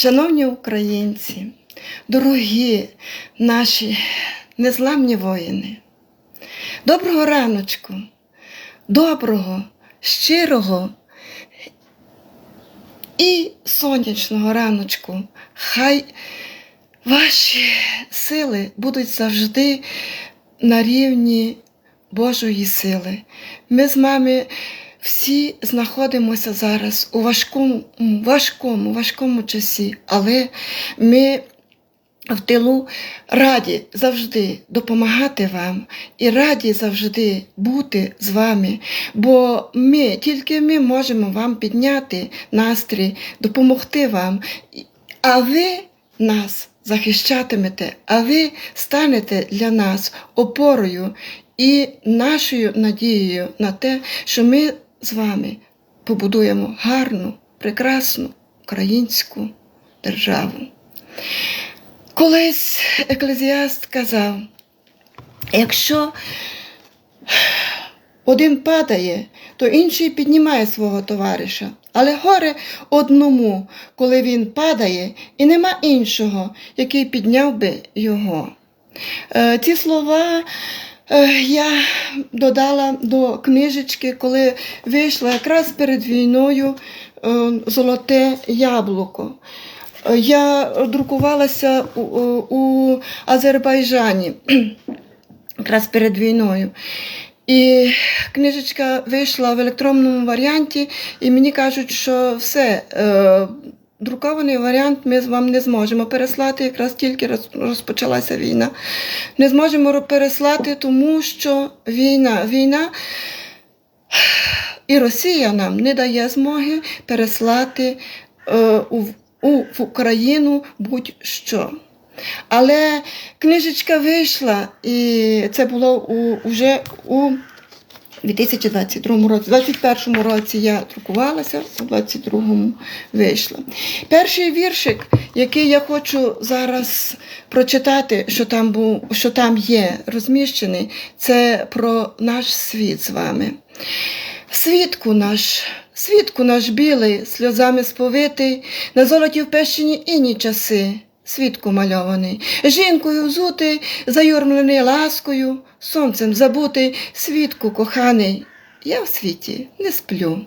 Шановні українці, дорогі наші незламні воїни, доброго раночку, доброго, щирого і сонячного раночку. Хай ваші сили будуть завжди на рівні Божої сили. Ми з вами всі знаходимося зараз у важкому, важкому, важкому часі, але ми в тилу раді завжди допомагати вам і раді завжди бути з вами, бо ми, тільки ми можемо вам підняти настрій, допомогти вам, а ви нас захищатимете, а ви станете для нас опорою і нашою надією на те, що ми з вами побудуємо гарну, прекрасну українську державу. Колись еклезіаст казав, якщо один падає, то інший піднімає свого товариша. Але горе одному, коли він падає, і нема іншого, який підняв би його. Е, Ці слова я додала до книжечки, коли вийшла якраз перед війною е, Золоте яблуко. Е, Я друкувалася у, Азербайджані якраз перед війною. І книжечка вийшла в електронному варіанті, і мені кажуть, що все, е, друкований варіант ми з вам не зможемо переслати, якраз тільки роз- розпочалася війна. Не зможемо переслати, тому що війна, війна і Росія нам не дає змоги переслати е, у, у, в Україну будь-що. Але книжечка вийшла, і це було у, вже у 2022 році. У 2021 році я друкувалася, у 2022 вийшла. Перший віршик, який я хочу зараз прочитати, що там, був, що там є розміщений, це про наш світ з вами. Свідку наш, свідку наш білий, сльозами сповитий, на золоті впещені інні часи, свідку мальований, жінкою взутий, заюрмлений ласкою, сонцем забутий, свідку коханий. Я в світі не сплю.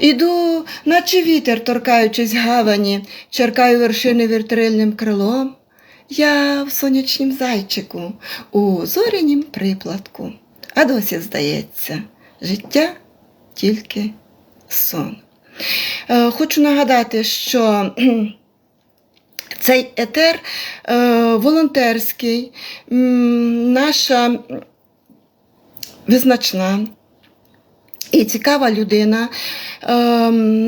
Іду, наче вітер, торкаючись гавані, черкаю вершини віртрильним крилом. Я в сонячнім зайчику, у зорянім приплатку, а досі здається, життя тільки сон. Е, Хочу нагадати, що цей етер е, волонтерський, наша визначна і цікава людина е,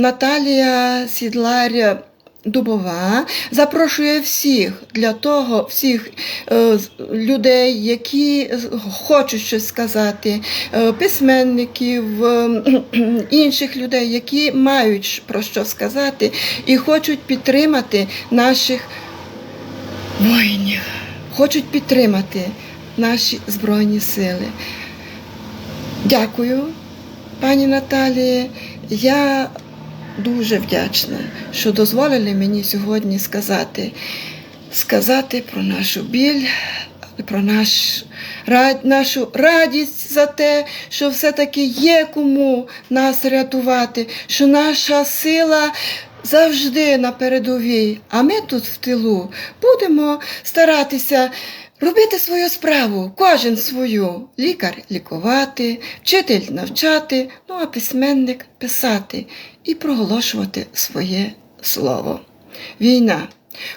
Наталія Сідлар. Дубова запрошує всіх для того, всіх е, людей, які хочуть щось сказати, е, письменників, е, інших людей, які мають про що сказати і хочуть підтримати наших воїнів, хочуть підтримати наші Збройні Сили. Дякую, пані Наталії. Я дуже вдячна, що дозволили мені сьогодні сказати, сказати про нашу біль, про наш, рад, нашу радість за те, що все-таки є кому нас рятувати, що наша сила. Завжди на передовій, а ми тут в тилу будемо старатися робити свою справу, кожен свою. Лікар лікувати, вчитель навчати, ну а письменник писати і проголошувати своє слово. Війна.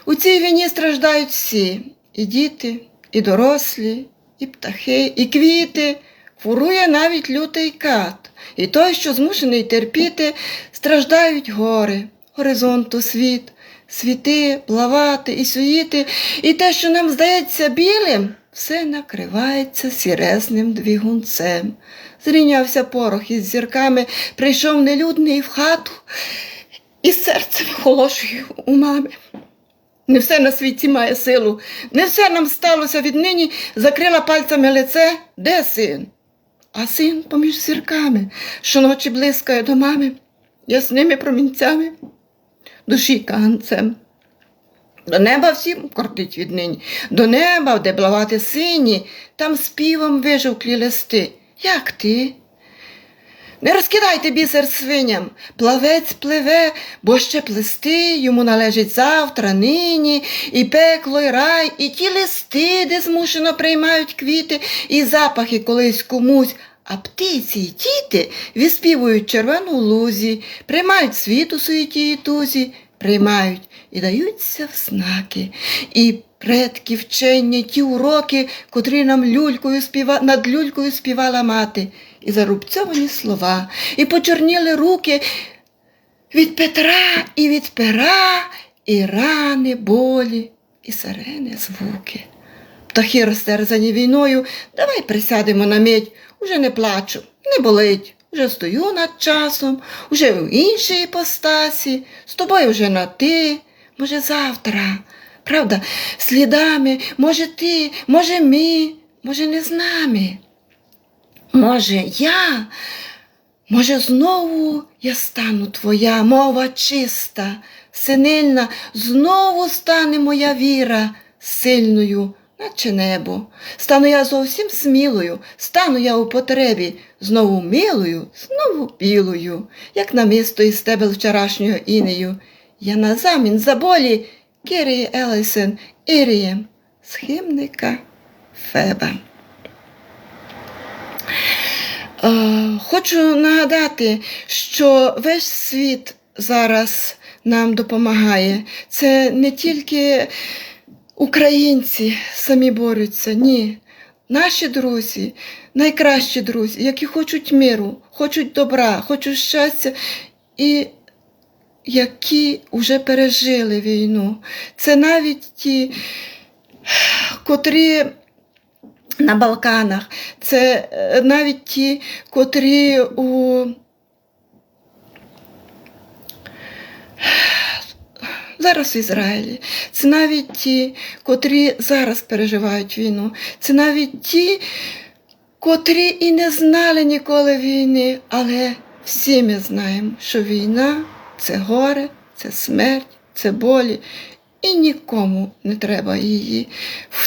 У цій війні страждають всі і діти, і дорослі, і птахи, і квіти. Фурує навіть лютий кат, і той, що змушений терпіти, страждають гори, горизонту світ, світи, плавати і суїти, і те, що нам здається білим, все накривається сірезним двигунцем. Зрівнявся порох із зірками, прийшов нелюдний в хату, і серце виголошує у мами. Не все на світі має силу, не все нам сталося віднині, закрила пальцями лице, де син? А син поміж зірками, щоночі блискає до мами, ясними промінцями, душі канцем. До неба всім кортить віднині, до неба, де блавати сині, там співом вижовклі листи. Як ти? Не розкидайте бісер свиням, плавець пливе, бо ще плести йому належить завтра, нині, і пекло, і рай, і ті листи, де змушено приймають квіти, і запахи колись комусь. А птиці й діти відспівують червону лузі, приймають світ у суєті і тузі, приймають і даються в знаки. І предки вчення ті уроки, котрі нам люлькою співа... над люлькою співала мати, і зарубцьовані слова, і почорніли руки від Петра і від пера, і рани, болі, і сирени звуки. Птахи розтерзані війною, давай присядемо на мить, уже не плачу, не болить. Вже стою над часом, уже в іншій іпостасі, з тобою вже на ти, може, завтра. Правда, слідами, може ти, може ми, може не з нами. Може, я, може, знову я стану твоя мова чиста, синильна, знову стане моя віра сильною, наче небо. Стану я зовсім смілою, стану я у потребі, знову милою, знову білою, як намисто із стебел вчорашнього інею. Я на замін за болі Кирії Елесен Ірієм, схимника Феба. Хочу нагадати, що весь світ зараз нам допомагає. Це не тільки українці самі борються, ні. Наші друзі, найкращі друзі, які хочуть миру, хочуть добра, хочуть щастя і які вже пережили війну. Це навіть ті, котрі на Балканах, це е, навіть ті, котрі у зараз в Ізраїлі, це навіть ті, котрі зараз переживають війну, це навіть ті, котрі і не знали ніколи війни, але всі ми знаємо, що війна це горе, це смерть, це болі, і нікому не треба її.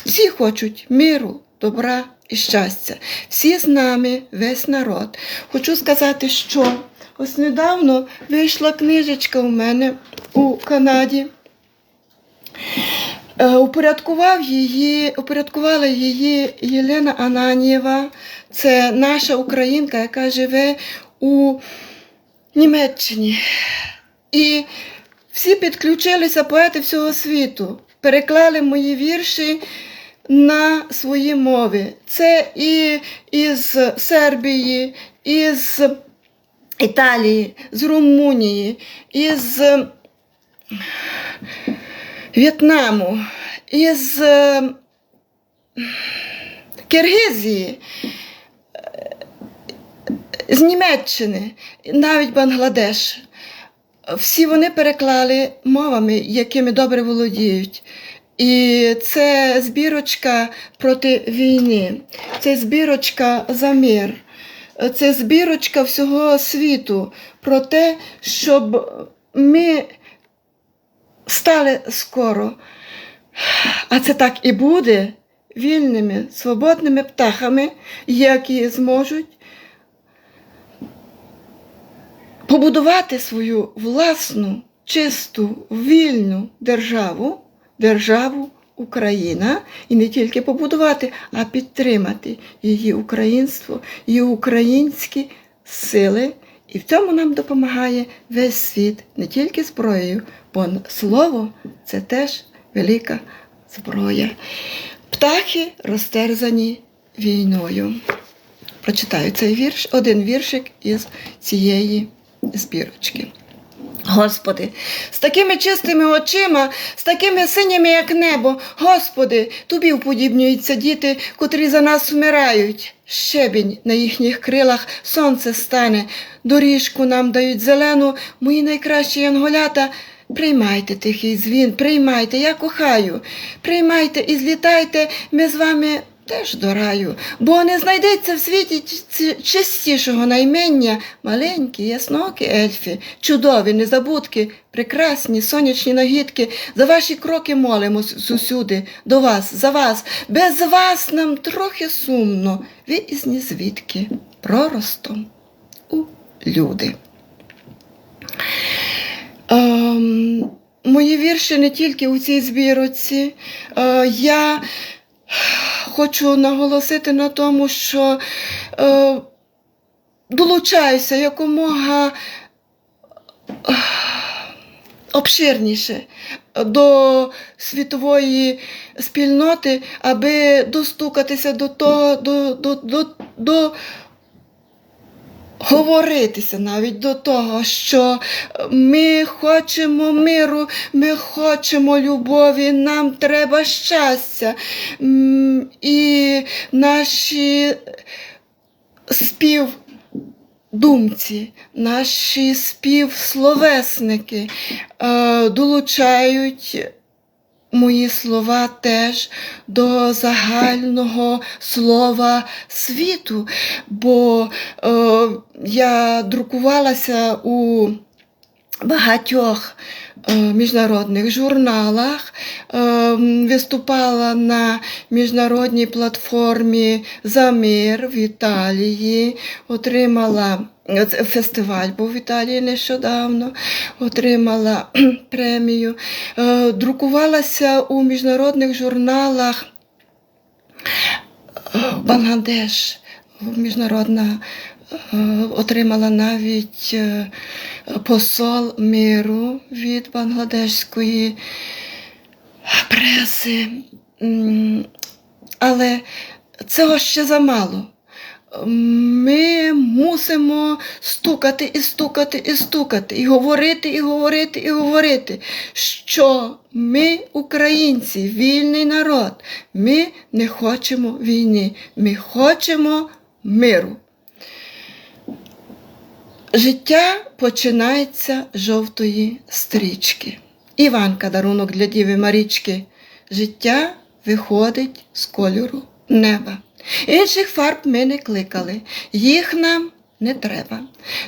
Всі хочуть миру, добра і щастя. Всі з нами, весь народ. Хочу сказати, що ось недавно вийшла книжечка у мене у Канаді. Е, Упорядкував її, упорядкувала її Єлена Ананієва. Це наша українка, яка живе у Німеччині. І всі підключилися поети всього світу, переклали мої вірші на свої мови. Це і із Сербії, із Італії, з Румунії, із В'єтнаму, із е, Киргизії, е, з Німеччини, навіть Бангладеш. Всі вони переклали мовами, якими добре володіють. І це збірочка проти війни, це збірочка за мир, це збірочка всього світу про те, щоб ми стали скоро, а це так і буде, вільними, свободними птахами, які зможуть побудувати свою власну, чисту, вільну державу, державу Україна, і не тільки побудувати, а підтримати її українство, її українські сили. І в цьому нам допомагає весь світ, не тільки зброєю, бо слово це теж велика зброя. Птахи розтерзані війною. Прочитаю цей вірш, один віршик із цієї збірочки. Господи, з такими чистими очима, з такими синіми, як небо, Господи, тобі вподібнюються діти, котрі за нас вмирають. Щебінь на їхніх крилах сонце стане, доріжку нам дають зелену, мої найкращі янголята. Приймайте тихий дзвін, приймайте, я кохаю, приймайте і злітайте, ми з вами теж до раю, бо не знайдеться в світі чистішого наймення маленькі, яснокі ельфи, чудові, незабудки, прекрасні, сонячні нагідки. За ваші кроки молимось усюди, до вас, за вас. Без вас нам трохи сумно. Ви із ні звідки проростом у люди. Ем, мої вірші не тільки у цій збірці. Е, я хочу наголосити на тому, що е, долучаюся якомога е, обширніше до світової спільноти, аби достукатися до того, до, до, до, до говоритися навіть до того, що ми хочемо миру, ми хочемо любові, нам треба щастя. І наші співдумці, наші співсловесники е, долучають мої слова теж до загального слова світу, бо е, я друкувалася у багатьох міжнародних журналах, е, виступала на міжнародній платформі за мир в Італії, отримала е, фестиваль був в Італії нещодавно, отримала премію, Е, друкувалася у міжнародних журналах е, Бангладеш, міжнародна е, отримала навіть е, посол миру від бангладешської преси. Але цього ще замало. Ми мусимо стукати і стукати і стукати, і говорити, і говорити, і говорити, що ми, українці, вільний народ, ми не хочемо війни, ми хочемо миру. Життя починається з жовтої стрічки. Іванка дарунок для Діви Марічки. Життя виходить з кольору неба. Інших фарб ми не кликали, їх нам не треба.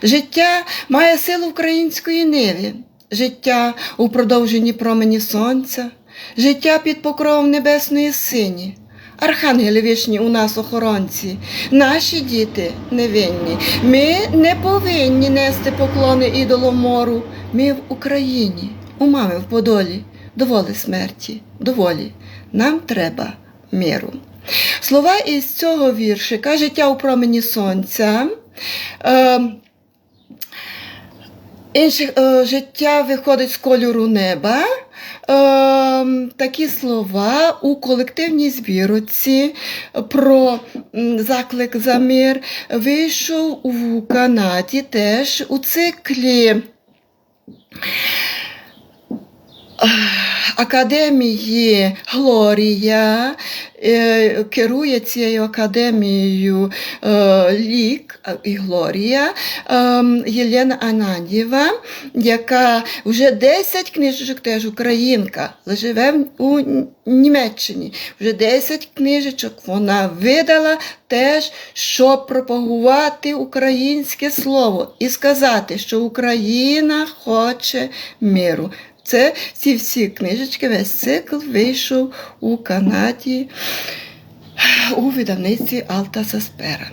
Життя має силу української ниви, життя у продовженні промені сонця, життя під покровом небесної сині. Архангели вишні у нас охоронці, наші діти невинні. Ми не повинні нести поклони ідолам мору. Ми в Україні, у мами в Подолі, доволі смерті, доволі. Нам треба миру. Слова із цього віршика Життя у промені сонця. Е, Інших е, життя виходить з кольору неба. Е, такі слова у колективній збірці про заклик за мир вийшов у Канаді теж у циклі. Академії Глорія е, керує цією академією е, Лік і Глорія е, Єлена Ананєва, яка вже 10 книжечок, теж українка, але живе у Німеччині. Вже 10 книжечок вона видала теж, щоб пропагувати українське слово і сказати, що Україна хоче миру. Це ці всі книжечки, весь цикл вийшов у Канаді у видавництві Алта Саспера.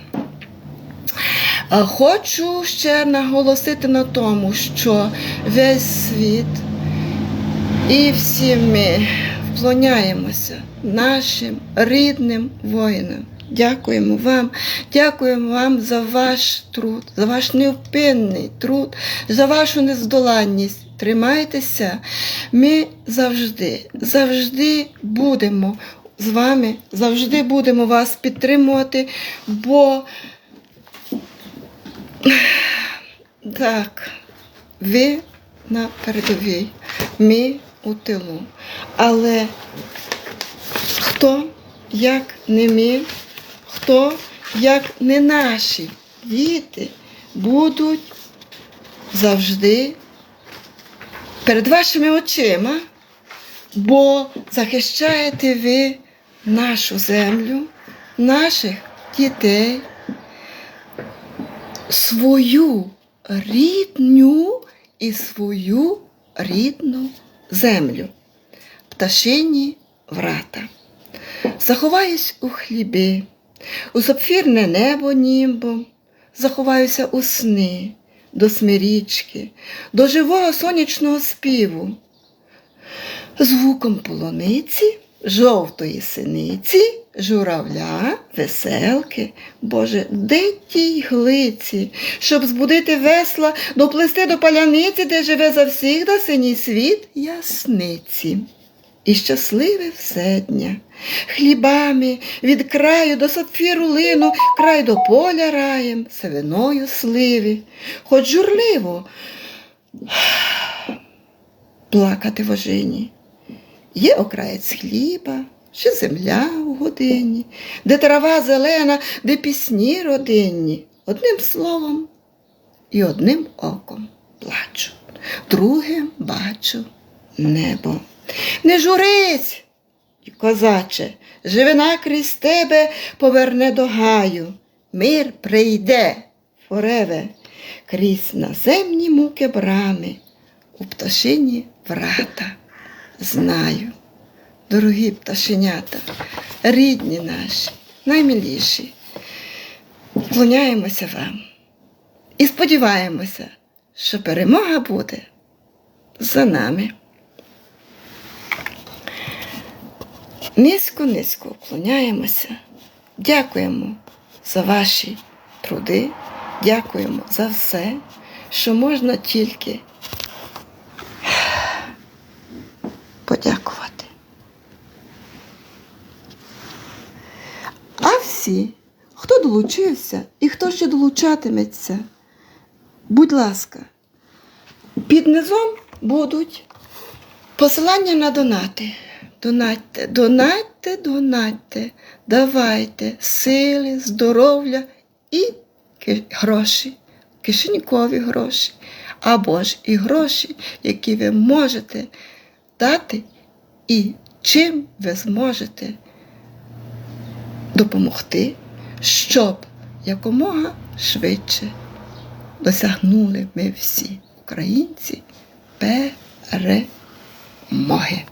Хочу ще наголосити на тому, що весь світ і всі ми вклоняємося нашим рідним воїнам. Дякуємо вам, дякуємо вам за ваш труд, за ваш невпинний труд, за вашу нездоланність. Тримайтеся, ми завжди, завжди будемо з вами, завжди будемо вас підтримувати, бо так, ви на передовій, ми у тилу. Але хто, як не ми, хто, як не наші діти, будуть завжди перед вашими очима, бо захищаєте ви нашу землю, наших дітей свою рідню і свою рідну землю, пташині врата. Заховаюсь у хліби, у сапфірне небо німбом, заховаюся у сни, до смирічки, до живого сонячного співу, звуком полониці, жовтої синиці, журавля, веселки. Боже, де тій глиці, щоб збудити весла, доплести до паляниці, де живе завсігда синій світ ясниці. І щасливе все дня, хлібами від краю до сапфіру лину, край до поля раєм, севиною сливі, хоч журливо плакати в ожині. Є окраєць хліба, чи земля у годині, де трава зелена, де пісні родинні. Одним словом і одним оком плачу, другим бачу небо. Не журись, козаче, живина крізь тебе поверне до гаю. Мир прийде фореве, крізь наземні муки брами, у пташині врата знаю. Дорогі пташенята, рідні наші, наймиліші, вклоняємося вам і сподіваємося, що перемога буде за нами. Низько-низько вклоняємося, дякуємо за ваші труди, дякуємо за все, що можна тільки подякувати. А всі, хто долучився і хто ще долучатиметься, будь ласка, під низом будуть посилання на донати. Донатьте, донатьте, донатьте, давайте сили, здоров'я і гроші, кишенькові гроші, або ж і гроші, які ви можете дати, і чим ви зможете допомогти, щоб якомога швидше досягнули ми всі українці перемоги.